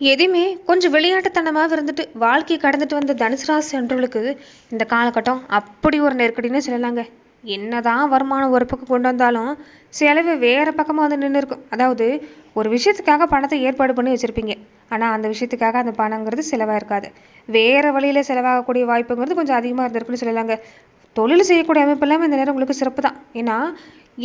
எதையுமே கொஞ்சம் விளையாட்டுத்தனமாக இருந்துட்டு வாழ்க்கையை கடந்துட்டு வந்த தனுசு ராசி இந்த காலகட்டம் அப்படி ஒரு நெருக்கடின்னு சொல்லலாங்க. என்னதான் வருமானம் ஒரு பக்கம் கொண்டு வந்தாலும் செலவு வேறு பக்கமாக வந்து நின்று இருக்கும். அதாவது ஒரு விஷயத்துக்காக பணத்தை ஏற்பாடு பண்ணி வச்சுருப்பீங்க. ஆனால் அந்த விஷயத்துக்காக அந்த பணங்கிறது செலவாக இருக்காது. வேறு வழியில் செலவாகக்கூடிய வாய்ப்புங்கிறது கொஞ்சம் அதிகமாக இருந்திருக்குன்னு சொல்லலாங்க. தொழில் செய்யக்கூடிய அமைப்பு எல்லாமே இந்த நேரம் உங்களுக்கு சிறப்பு தான் ஏன்னா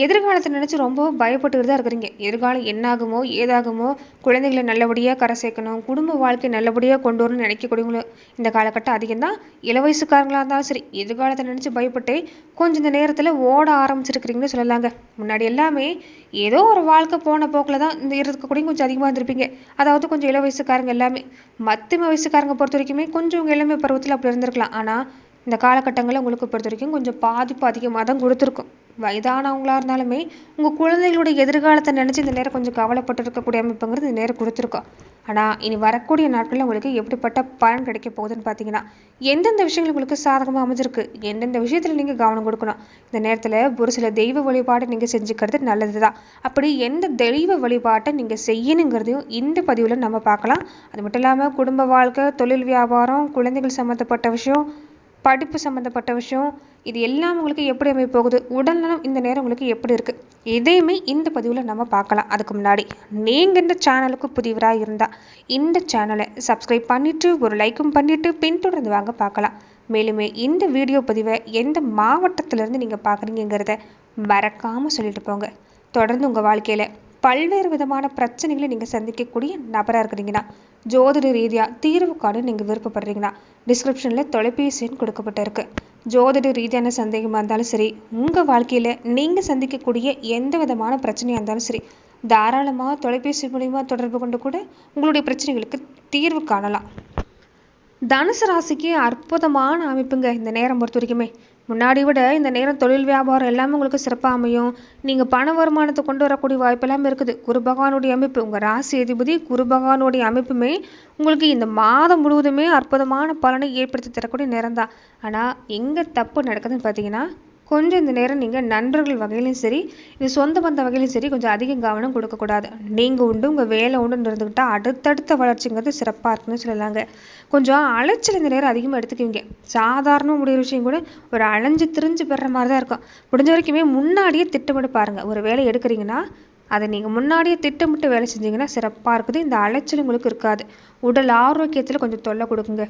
எதிர்காலத்தை நினச்சி ரொம்ப பயப்பட்டுக்கிட்டு தான் இருக்கிறீங்க. எதிர்காலம் என்னாகுமோ ஏதாகுமோ குழந்தைகளை நல்லபடியாக கரை சேர்க்கணும் குடும்ப வாழ்க்கை நல்லபடியாக கொண்டு வரணும்னு நினைக்கக்கூடியவங்களும் இந்த காலகட்டம் அதிகம் தான் இள வயசுக்காரங்களாக இருந்தாலும் சரி எதிர்காலத்தை நினச்சி பயப்பட்டு கொஞ்சம் இந்த நேரத்தில் ஓட ஆரம்பிச்சிருக்கிறீங்கன்னு சொல்லலாங்க. முன்னாடி எல்லாமே ஏதோ ஒரு வாழ்க்கை போன போக்கில் தான் இந்த இருக்கக்கூடிய கொஞ்சம் அதிகமாக இருந்திருப்பீங்க. அதாவது கொஞ்சம் இள வயசுக்காரங்க எல்லாமே மத்தியம வயசுக்காரங்க பொறுத்த வரைக்குமே கொஞ்சம் உங்கள் இளமை பருவத்தில் அப்படி இருந்திருக்கலாம். ஆனால் இந்த காலகட்டங்களில் உங்களுக்கு பொறுத்த வரைக்கும் கொஞ்சம் பாதிப்பு அதிகமாக தான் கொடுத்துருக்கும். வயதானவங்களா இருந்தாலுமே உங்கள் குழந்தைகளோட எதிர்காலத்தை நினச்சி இந்த நேரம் கொஞ்சம் கவலைப்பட்டு இருக்கக்கூடிய அமைப்புங்கிறது இந்த நேரம் கொடுத்துருக்கோம். ஆனால் இனி வரக்கூடிய நாட்களில் உங்களுக்கு எப்படிப்பட்ட பலன் கிடைக்க போகுதுன்னு பார்த்தீங்கன்னா எந்தெந்த விஷயங்கள் உங்களுக்கு சாதகமாக அமைஞ்சிருக்கு? எந்தெந்த விஷயத்தில் நீங்கள் கவனம் கொடுக்கணும்? இந்த நேரத்தில் ஒரு சில தெய்வ வழிபாட்டை நீங்கள் செஞ்சுக்கிறது நல்லது தான் அப்படி எந்த தெய்வ வழிபாட்டை நீங்கள் செய்யணுங்கிறதையும் இந்த பதிவில் நம்ம பார்க்கலாம். அது மட்டும் இல்லாமல் குடும்ப வாழ்க்கை தொழில் வியாபாரம் குழந்தைகள் சம்மந்தப்பட்ட விஷயம் படிப்பு சம்மந்தப்பட்ட விஷயம் இது எல்லாம் உங்களுக்கு எப்படி அமைய போகுது உடல்நலம் இந்த நேரம் உங்களுக்கு எப்படி இருக்குது இதையுமே இந்த பதிவில் நம்ம பார்க்கலாம். அதுக்கு முன்னாடி நீங்கள் இந்த சேனலுக்கு புதியவராக இருந்தால் இந்த சேனலை சப்ஸ்கிரைப் பண்ணிவிட்டு ஒரு லைக்கும் பண்ணிவிட்டு பின்தொடர்ந்து வாங்க பார்க்கலாம். மேலுமே இந்த வீடியோ பதிவை எந்த மாவட்டத்திலேருந்து நீங்கள் பார்க்குறீங்கிறத மறக்காமல் சொல்லிட்டு போங்க. தொடர்ந்து உங்கள் வாழ்க்கையில் பல்வேறு விதமான பிரச்சனைகளை நீங்கள் சந்திக்கக்கூடிய நபராக இருக்கிறீங்கன்னா ஜோதிட ரீதியாக தீர்வு காண நீங்கள் விருப்பப்படுறீங்கன்னா டிஸ்கிரிப்ஷனில் தொலைபேசி எண் கொடுக்கப்பட்டிருக்கு. ஜோதிட ரீதியான சந்தேகமாக இருந்தாலும் சரி உங்கள் வாழ்க்கையில் நீங்கள் சந்திக்கக்கூடிய எந்த விதமான பிரச்சனையாக இருந்தாலும் சரி தாராளமாக தொலைபேசி மூலிமா தொடர்பு கொண்டு கூட உங்களுடைய பிரச்சனைகளுக்கு தீர்வு காணலாம். தனுசு ராசிக்கு அற்புதமான அமைப்புங்க இந்த நேரம் பொறுத்த வரைக்குமே. முன்னாடி விட இந்த நேரம் தொழில் வியாபாரம் எல்லாமே உங்களுக்கு சிறப்பாக அமையும். நீங்கள் பண வருமானத்தை கொண்டு வரக்கூடிய வாய்ப்பெல்லாம் இருக்குது. குரு பகவானுடைய அமைப்பு உங்கள் ராசி அதிபதி குரு பகவானுடைய அமைப்புமே உங்களுக்கு இந்த மாதம் முழுவதுமே அற்புதமான பலனை ஏற்படுத்தி தரக்கூடிய நேரம் தான் ஆனால் எங்கே தப்பு நடக்குதுன்னு பார்த்தீங்கன்னா கொஞ்சம் இந்த நேரம் நீங்கள் நண்பர்கள் வகையிலும் சரி இது சொந்த பந்த வகையிலும் சரி கொஞ்சம் அதிக கவனம் கொடுக்கக்கூடாது நீங்கள் உண்டு உங்கள் வேலை உண்டுன்னு இருந்துக்கிட்டால் அடுத்தடுத்த வளர்ச்சிங்கிறது சிறப்பாக இருக்குன்னு சொல்லலாங்க. கொஞ்சம் அலைச்சல் இந்த நேரம் அதிகமாக எடுத்துக்குவீங்க. சாதாரண முடிகிற விஷயம் கூட ஒரு அலைஞ்சு திரிஞ்சு பெற மாதிரி தான் இருக்கும். முடிஞ்ச வரைக்குமே முன்னாடியே திட்டமிட்டு பாருங்கள் ஒரு வேலை எடுக்கிறீங்கன்னா அதை நீங்கள் முன்னாடியே திட்டமிட்டு வேலை செஞ்சீங்கன்னா சிறப்பாக இருக்குது. இந்த அலைச்சல் உங்களுக்கு இருக்காது. உடல் ஆரோக்கியத்தில் கொஞ்சம் தொல்லை கொடுக்குங்க.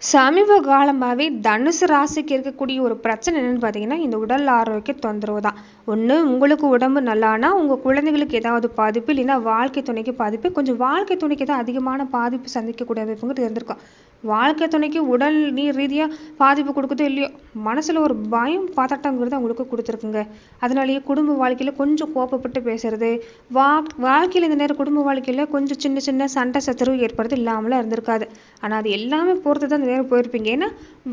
சமீப காலமாகவே தனுசு ராசிக்கு இருக்கக்கூடிய ஒரு பிரச்சனை என்னன்னு பார்த்தீங்கன்னா இந்த உடல் ஆரோக்கிய தொந்தரவு தான். ஒன்று உங்களுக்கு உடம்பு நல்லானா உங்கள் குழந்தைகளுக்கு ஏதாவது பாதிப்பு இல்லைன்னா வாழ்க்கை துணைக்கு பாதிப்பு கொஞ்சம் வாழ்க்கை துணைக்கு தான் அதிகமான பாதிப்பு சந்திக்கக்கூடிய அமைப்புங்கிறது இருந்திருக்கும். வாழ்க்கை துணைக்கு உடல் நீர் ரீதியாக பாதிப்பு கொடுக்குதோ இல்லையோ மனசில் ஒரு பயம் பதட்டங்கிறது அவங்களுக்கு கொடுத்துருக்குங்க. அதனாலேயே குடும்ப வாழ்க்கையில் கொஞ்சம் கோப்பப்பட்டு பேசுறது வா வாழ்க்கையில் இந்த நேரம் குடும்ப வாழ்க்கையில் கொஞ்சம் சின்ன சின்ன சண்டை சச்சரவு ஏற்படுறது இல்லாமலாம் இருந்திருக்காது. ஆனால் அது எல்லாமே பொறுத்து தான் இந்த நேரம் போயிருப்பீங்க. ஏன்னா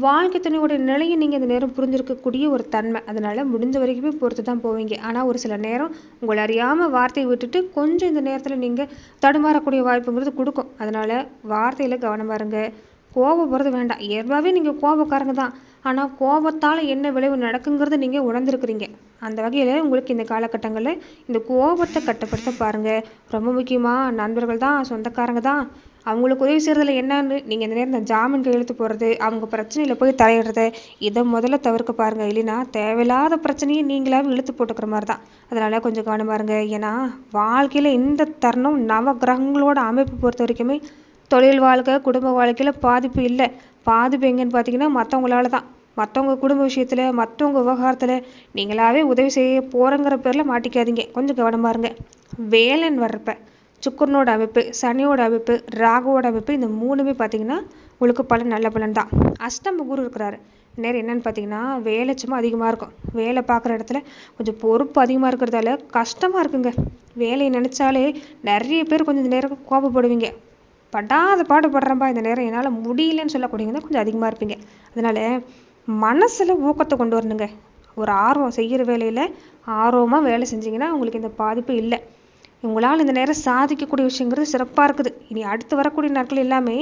வாழ்க்கை துணையோட நிலையை நீங்கள் இந்த நேரம் புரிஞ்சிருக்கக்கூடிய ஒரு தன்மை. அதனால் முடிஞ்ச வரைக்குமே பொறுத்து தான் போவீங்க. ஆனால் ஒரு சில நேரம் உங்களை அறியாமல் வார்த்தையை விட்டுட்டு கொஞ்சம் இந்த நேரத்தில் நீங்கள் தடுமாறக்கூடிய வாய்ப்புங்கிறது கொடுக்கும். அதனால் வார்த்தையில் கவனமாக இருங்க கோபப்படுறது வேண்டாம். இயல்பாகவே நீங்கள் கோபக்காரங்க தான். ஆனால் கோபத்தால் என்ன விளைவு நடக்குங்கிறத நீங்கள் உணர்ந்துருக்குறீங்க. அந்த வகையில் உங்களுக்கு இந்த காலகட்டங்களில் இந்த கோபத்தை கட்டுப்படுத்த பாருங்கள் ரொம்ப முக்கியமாக நண்பர்கள் தான் சொந்தக்காரங்க தான். அவங்களுக்கு உதவி செய்கிறதுல என்னன்னு நீங்கள் இந்த நேரம் இந்த ஜாமீன் கையெழுத்து போடுறது அவங்க பிரச்சனையில் போய் தலையிடுறது இதை முதல்ல தவிர்க்க பாருங்கள் இல்லைன்னா தேவையில்லாத பிரச்சனையை நீங்களாவே இழுத்து போட்டுக்கிற மாதிரி தான். அதனால் கொஞ்சம் கவனமாக இருங்க. ஏன்னா வாழ்க்கையில் இந்த தருணம் நவ கிரகங்களோட அமைப்பு பொறுத்த வரைக்குமே தொழில் வாழ்க்கை குடும்ப வாழ்க்கையில் பாதிப்பு இல்லை. பாதிப்பு எங்கன்னு பார்த்தீங்கன்னா மற்றவங்களால தான். மற்றவங்க குடும்ப விஷயத்தில் மற்றவங்க விவகாரத்தில் நீங்களாவே உதவி செய்ய போகிறங்கிற பேரில் மாட்டிக்காதீங்க. கொஞ்சம் கவனமாக இருங்க. வேலைன்னு வர்றப்ப சுக்கரனோட அமைப்பு சனியோட அமைப்பு ராகுவோட அமைப்பு இந்த மூணுமே பார்த்தீங்கன்னா உங்களுக்கு பலன் நல்ல பலன் தான். அஷ்டம குரு இருக்கிறாரு. நேரம் என்னன்னு பார்த்தீங்கன்னா வேலை சும்மா அதிகமாக இருக்கும். வேலை பார்க்குற இடத்துல கொஞ்சம் பொறுப்பு அதிகமாக இருக்கிறதால கஷ்டமாக இருக்குங்க. வேலையை நினச்சாலே நிறைய பேர் கொஞ்சம் இந்த நேரம் கோபப்படுவீங்க. படாத பாடுபடுறப்பா இந்த நேரம் என்னால் முடியலன்னு சொல்லக்கூடியவங்க கொஞ்சம் அதிகமாக இருப்பீங்க. அதனால் மனசில் ஊக்கத்தை கொண்டு வரணுங்க. ஒரு ஆர்வம் செய்கிற வேலையில் ஆர்வமாக வேலை செஞ்சீங்கன்னா உங்களுக்கு இந்த பாதிப்பு இல்லை. உங்களால் இந்த நேரம் சாதிக்கக்கூடிய விஷயங்கிறது சிறப்பாக இருக்குது. இனி அடுத்து வரக்கூடிய நாட்கள் எல்லாமே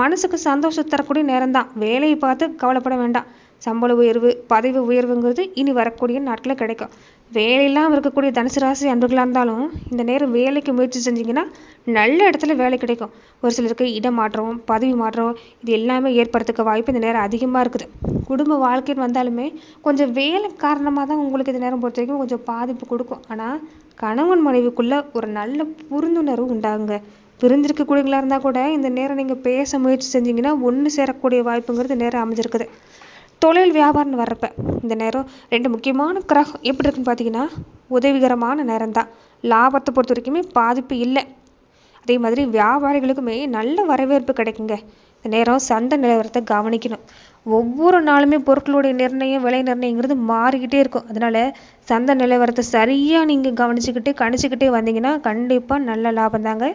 மனசுக்கு சந்தோஷம் தரக்கூடிய நேரம் தான் வேலையை பார்த்து கவலைப்பட வேண்டாம். சம்பள உயர்வு பதவி உயர்வுங்கிறது இனி வரக்கூடிய நாட்களில் கிடைக்கும். வேலையில்லாமல் இருக்கக்கூடிய தனுசு ராசி அன்பர்களாக இருந்தாலும் இந்த நேரம் வேலைக்கு முயற்சி செஞ்சீங்கன்னா நல்ல இடத்துல வேலை கிடைக்கும். ஒரு சிலருக்கு இடம் மாற்றம் பதவி மாற்றம் இது எல்லாமே ஏற்படுறதுக்கு வாய்ப்பு இந்த நேரம் அதிகமாக இருக்குது. குடும்ப வாழ்க்கைன்னு வந்தாலுமே கொஞ்சம் வேலை காரணமாக தான் உங்களுக்கு இந்த நேரம் பொறுத்த வரைக்கும் கொஞ்சம் பாதிப்பு கொடுக்கும். ஆனால் கணவன் மனைவிக்குள்ளே ஒரு நல்ல புரிந்துணர்வு உண்டாகுங்க. பிரிஞ்சிருக்கக்கூடியவங்களா இருந்தால் கூட இந்த நேரம் நீங்கள் பேச முயற்சி செஞ்சீங்கன்னா ஒன்று சேரக்கூடிய வாய்ப்புங்கிறது நேரம் அமைஞ்சிருக்குது. தொழில் வியாபாரம்னு வர்றப்ப இந்த நேரம் ரெண்டு முக்கியமான கிரகம் எப்படி இருக்குன்னு பார்த்தீங்கன்னா உதவிகரமான நேரம் தான் லாபத்தை பொறுத்த வரைக்குமே பாதிப்பு இல்லை. அதே மாதிரி வியாபாரிகளுக்குமே நல்ல வரவேற்பு கிடைக்குங்க. இந்த நேரம் சந்தை நிலவரத்தை கவனிக்கணும். ஒவ்வொரு நாளுமே பொருட்களுடைய நிர்ணயம் விலை நிர்ணயங்கிறது மாறிக்கிட்டே இருக்கும். அதனால சந்தை நிலவரத்தை சரியாக நீங்கள் கவனிச்சுக்கிட்டு கணிச்சுக்கிட்டே வந்தீங்கன்னா கண்டிப்பாக நல்ல லாபம் தாங்க.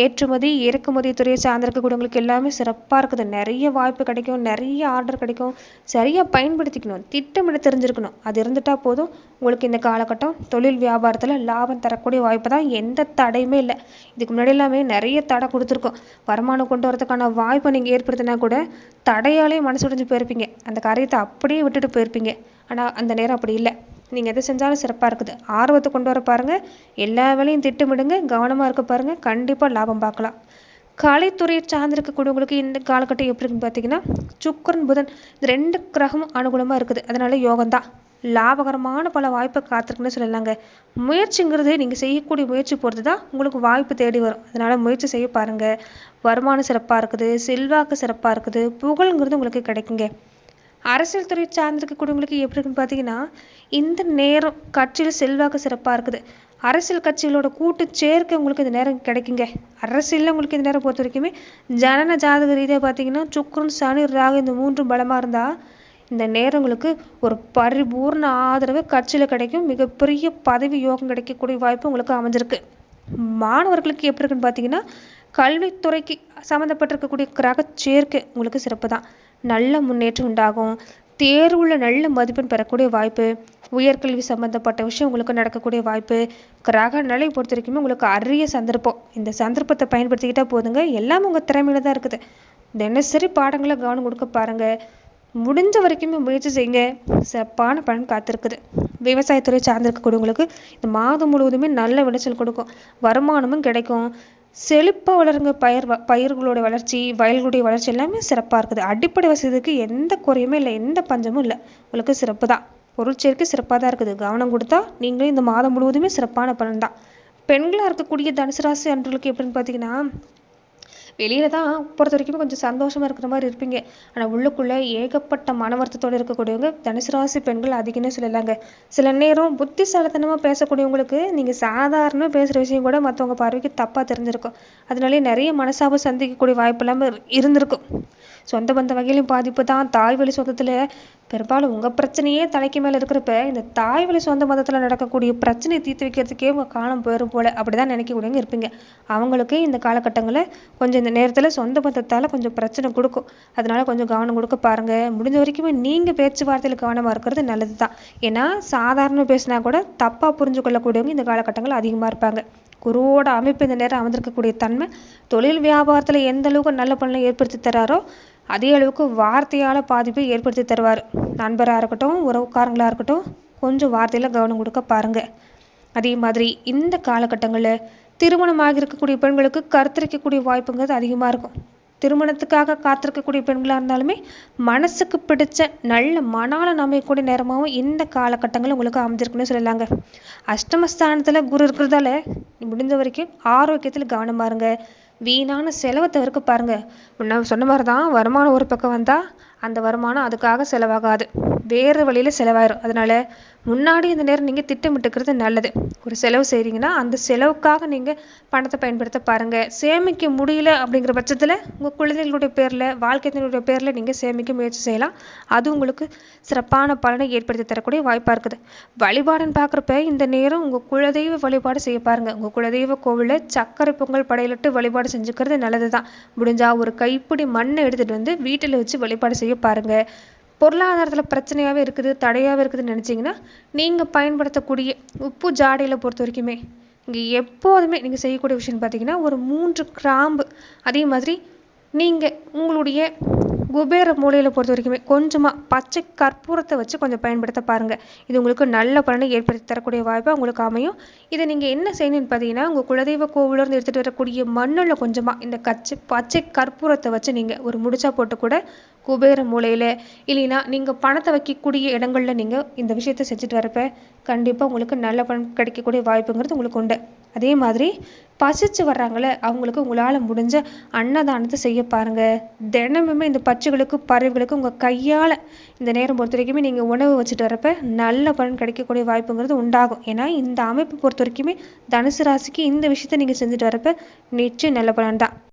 ஏற்றுமதி இறக்குமதி துறையை சார்ந்திருக்கக்கூடியவங்களுக்கு எல்லாமே சிறப்பாக இருக்குது. நிறைய வாய்ப்பு கிடைக்கும் நிறைய ஆர்டர் கிடைக்கும். சரியாக பயன்படுத்திக்கணும் திட்டமிட தெரிஞ்சிருக்கணும். அது இருந்துட்டால் போதும். உங்களுக்கு இந்த காலகட்டம் தொழில் வியாபாரத்தில் லாபம் தரக்கூடிய வாய்ப்பு தான். எந்த தடையுமே இல்லை. இதுக்கு முன்னாடி எல்லாமே நிறைய தடை கொடுத்துருக்கோம். வருமானம் கொண்டு வரதுக்கான வாய்ப்பை நீங்கள் ஏற்படுத்தினா கூட தடையாலே மனசு உடைஞ்சு போயிருப்பீங்க. அந்த காரியத்தை அப்படியே விட்டுட்டு போயிருப்பீங்க. ஆனால் அந்த நேரம் அப்படி இல்லை. நீங்கள் எதை செஞ்சாலும் சிறப்பாக இருக்குது. ஆர்வத்தை கொண்டு வர பாருங்கள் எல்லா வேலையும் திட்டமிடுங்க. கவனமாக இருக்க பாருங்கள் கண்டிப்பாக லாபம் பார்க்கலாம். கலைத்துறையை சார்ந்திருக்கக்கூடியவங்களுக்கு இந்த காலகட்டம் எப்படி இருக்குன்னு பார்த்தீங்கன்னா சுக்கரன் புதன் இந்த ரெண்டு கிரகமும் அனுகூலமாக இருக்குது. அதனால யோகம்தான். லாபகரமான பல வாய்ப்பை காத்திருக்குன்னு சொல்லலாங்க. முயற்சிங்கிறது நீங்கள் செய்யக்கூடிய முயற்சி பொறுத்து தான் உங்களுக்கு வாய்ப்பு தேடி வரும். அதனால முயற்சி செய்ய பாருங்க. வருமானம் சிறப்பாக இருக்குது. செல்வாக்கு சிறப்பாக இருக்குது. புகழ்ங்கிறது உங்களுக்கு கிடைக்குங்க. அரசியல் துறை சார்ந்திருக்கக்கூடியவங்களுக்கு எப்படி இருக்குன்னு பார்த்தீங்கன்னா இந்த நேரம் கட்சியில் செல்வாக்கு சிறப்பாக இருக்குது. அரசியல் கட்சிகளோட கூட்டு சேர்க்கை உங்களுக்கு இந்த நேரம் கிடைக்குங்க. அரசியலில் உங்களுக்கு இந்த நேரம் பொறுத்த வரைக்குமே ஜனன ஜாதக ரீதியாக பார்த்தீங்கன்னா சுக்கரன் சனி ராகு இந்த மூன்றும் பலமாக இருந்தால் இந்த நேரங்களுக்கு ஒரு பரிபூர்ண ஆதரவு கட்சியில் கிடைக்கும். மிகப்பெரிய பதவி யோகம் கிடைக்கக்கூடிய வாய்ப்பு உங்களுக்கு அமைஞ்சிருக்கு. மாணவர்களுக்கு எப்படி இருக்குன்னு பார்த்தீங்கன்னா கல்வித்துறைக்கு சம்மந்தப்பட்டிருக்கக்கூடிய கிரக சேர்க்கை உங்களுக்கு சிறப்பு தான் நல்ல முன்னேற்றம் உண்டாகும். தேர்வுல நல்ல மதிப்பெண் பெறக்கூடிய வாய்ப்பு உயர்கல்வி சம்பந்தப்பட்ட விஷயம் உங்களுக்கு நடக்கக்கூடிய வாய்ப்பு கிரக நிலை பொறுத்த வரைக்குமே உங்களுக்கு அரிய சந்தர்ப்பம். இந்த சந்தர்ப்பத்தை பயன்படுத்திக்கிட்டா போதுங்க. எல்லாமே உங்கள் திறமையில தான் இருக்குது. தினசரி பாடங்களை கவனம் கொடுக்க பாருங்க. முடிஞ்ச வரைக்குமே முயற்சி செய்யுங்க. சிறப்பான பலன் காத்திருக்குது. விவசாயத்துறை சார்ந்திருக்கக்கூடியவங்களுக்கு இந்த மாதம் முழுவதுமே நல்ல விளைச்சல் கொடுக்கும். வருமானமும் கிடைக்கும். செழிப்பாக வளருங்க. பயிர் வ- பயிர்களோட வளர்ச்சி வயல்களுடைய வளர்ச்சி எல்லாமே சிறப்பாக இருக்குது. அடிப்படை வசதிக்கு எந்த குறையுமே இல்லை எந்த பஞ்சமும் இல்லை. உங்களுக்கு சிறப்பு தான். பொருள் சேர்க்கை சிறப்பாக தான் இருக்குது. கவனம் கொடுத்தா நீங்களும் இந்த மாதம் முழுவதுமே சிறப்பான பலன் தான். பெண்களாக இருக்கக்கூடிய தனுசு ராசி அன்றர்களுக்கு எப்படின்னு பார்த்தீங்கன்னா வெளியில தான் பொறுத்த வரைக்கும் கொஞ்சம் சந்தோஷமா இருக்கிற மாதிரி இருப்பீங்க. ஆனா உள்ளுக்குள்ள ஏகப்பட்ட மன வருத்தத்தோடு இருக்கக்கூடியவங்க தனுசு ராசி பெண்கள் அதிகம்னு சொல்லலாங்க. சில நேரம் புத்திசாலித்தனமா பேசக்கூடியவங்களுக்கு நீங்க சாதாரண பேசுற விஷயம் கூட மத்தவங்க பார்வைக்கு தப்பா தெரிஞ்சிருக்கும். அதனாலே நிறைய மனசாபம் சந்திக்கக்கூடிய வாய்ப்பு இல்லாம இருந்திருக்கும். சொந்த பந்த வகையிலும் பாதிப்பு தான். தாய் வழி சொந்தத்துல பெரும்பாலும் உங்க பிரச்சனையே தலைக்கு மேல இருக்கிறப்ப இந்த தாய் வழி சொந்த மதத்தில் நடக்கக்கூடிய பிரச்சனையை தீர்த்து வைக்கிறதுக்கே உங்க காலம் போயிடும் போல. அப்படிதான் நினைக்கக்கூடியவங்க இருப்பீங்க. அவங்களுக்கு இந்த காலகட்டங்களில் கொஞ்சம் இந்த நேரத்துல சொந்த பந்தத்தால கொஞ்சம் பிரச்சனை கொடுக்கும். அதனால கொஞ்சம் கவனம் கொடுக்க பாருங்க. முடிஞ்ச வரைக்குமே நீங்க பேச்சுவார்த்தையில் கவனமா இருக்கிறது நல்லதுதான் ஏன்னா சாதாரண பேசினா கூட தப்பா புரிஞ்சு கொள்ளக்கூடியவங்க இந்த காலகட்டங்கள் அதிகமா இருப்பாங்க. குருவோட அமைப்பு இந்த நேரம் அமர்ந்திருக்கக்கூடிய தன்மை தொழில் வியாபாரத்துல எந்த அளவுக்கு நல்ல பலனை ஏற்படுத்தி தராரோ அதே அளவுக்கு வார்த்தையால் பாதிப்பை ஏற்படுத்தி தருவார். நண்பராக இருக்கட்டும் உறவுக்காரங்களாக இருக்கட்டும் கொஞ்சம் வார்த்தையில் கவனம் கொடுக்க பாருங்கள் அதே மாதிரி இந்த காலகட்டங்களில் திருமணமாக இருக்கக்கூடிய பெண்களுக்கு கருத்தரிக்கக்கூடிய வாய்ப்புங்கிறது அதிகமாக இருக்கும். திருமணத்துக்காக காத்திருக்கக்கூடிய பெண்களாக இருந்தாலுமே மனசுக்கு பிடிச்ச நல்ல மணாளன் அமையக்கூடிய நேரமாகவும் இந்த காலகட்டங்கள் உங்களுக்கு அமைஞ்சிருக்குன்னு சொல்லலாங்க. அஷ்டமஸ்தானத்தில் குரு இருக்கிறதால முடிஞ்ச வரைக்கும் ஆரோக்கியத்தில் கவனமாக இருங்க. வீணான செலவை தவிர்க்க பாருங்க. முன்ன சொன்ன மாதிரி தான் வருமானம் ஒரு பக்கம் வந்தா அந்த வருமானம் அதுக்காக செலவாகாது. வேறு வழியில செலவாயிரும். அதனால முன்னாடி இந்த நேரம் நீங்க திட்டமிட்டுக்கிறது நல்லது. ஒரு செலவு செய்கிறீங்கன்னா அந்த செலவுக்காக நீங்க பணத்தை பயன்படுத்த பாருங்க. சேமிக்க முடியல அப்படிங்கிற பட்சத்துல உங்க குழந்தைகளுடைய பேர்ல வாழ்க்கையினுடைய பேர்ல நீங்க சேமிக்க முயற்சி செய்யலாம். அது உங்களுக்கு சிறப்பான பலனை ஏற்படுத்தி தரக்கூடிய வாய்ப்பா இருக்குது. வழிபாடுன்னு பார்க்குறப்ப இந்த நேரம் உங்க குலதெய்வ வழிபாடு செய்ய பாருங்க. உங்க குலதெய்வ கோவிலில் சக்கரை பொங்கல் படையிலட்டு வழிபாடு செஞ்சுக்கிறது நல்லதுதான். முடிஞ்சா ஒரு கைப்பிடி மண்ணை எடுத்துட்டு வந்து வீட்டுல வச்சு வழிபாடு செய்ய பாருங்க. பொருளாதாரத்தில் பிரச்சனையாகவே இருக்குது தடையாகவே இருக்குதுன்னு நினச்சிங்கன்னா நீங்கள் பயன்படுத்தக்கூடிய உப்பு ஜாடையில் பொறுத்த வரைக்குமே இங்கே எப்போதுமே நீங்கள் செய்யக்கூடிய விஷயம் பார்த்தீங்கன்னா ஒரு மூன்று கிராம்பு அதே மாதிரி நீங்கள் உங்களுடைய குபேர மூலையில் பொறுத்த வரைக்குமே கொஞ்சமாக பச்சை கற்பூரத்தை வச்சு கொஞ்சம் பயன்படுத்த பாருங்கள் இது உங்களுக்கு நல்ல பலனை ஏற்படுத்தி தரக்கூடிய வாய்ப்பாக உங்களுக்கு அமையும். இதை நீங்கள் என்ன செய்யணும்னு பார்த்தீங்கன்னா உங்கள் குலதெய்வ கோவிலிருந்து எடுத்துகிட்டு வரக்கூடிய மண்ணில் கொஞ்சமாக இந்த கச்சை பச்சை கற்பூரத்தை வச்சு நீங்கள் ஒரு முடிச்சா போட்டு கூட குபேர மூலையில் இல்லைன்னா நீங்கள் பணத்தை வைக்கக்கூடிய இடங்களில் நீங்கள் இந்த விஷயத்தை செஞ்சுட்டு வரப்ப கண்டிப்பாக உங்களுக்கு நல்ல பலன் கிடைக்கக்கூடிய வாய்ப்புங்கிறது உங்களுக்கு உண்டு. அதே மாதிரி பசிச்சு வர்றாங்களே அவங்களுக்கு உங்களால் முடிஞ்ச அன்னதானத்தை செய்ய பாருங்கள் தினமுமே இந்த பச்சைகளுக்கு பறவைகளுக்கு உங்கள் கையால் இந்த நேரம் பொறுத்த வரைக்குமே நீங்கள் உணவு வச்சுட்டு வரப்ப நல்ல பலன் கிடைக்கக்கூடிய வாய்ப்புங்கிறது உண்டாகும். ஏன்னா இந்த அமைப்பு பொறுத்த வரைக்குமே தனுசு ராசிக்கு இந்த விஷயத்த நீங்கள் செஞ்சுட்டு வரப்ப நிச்சயம் நல்ல பலன் தான்.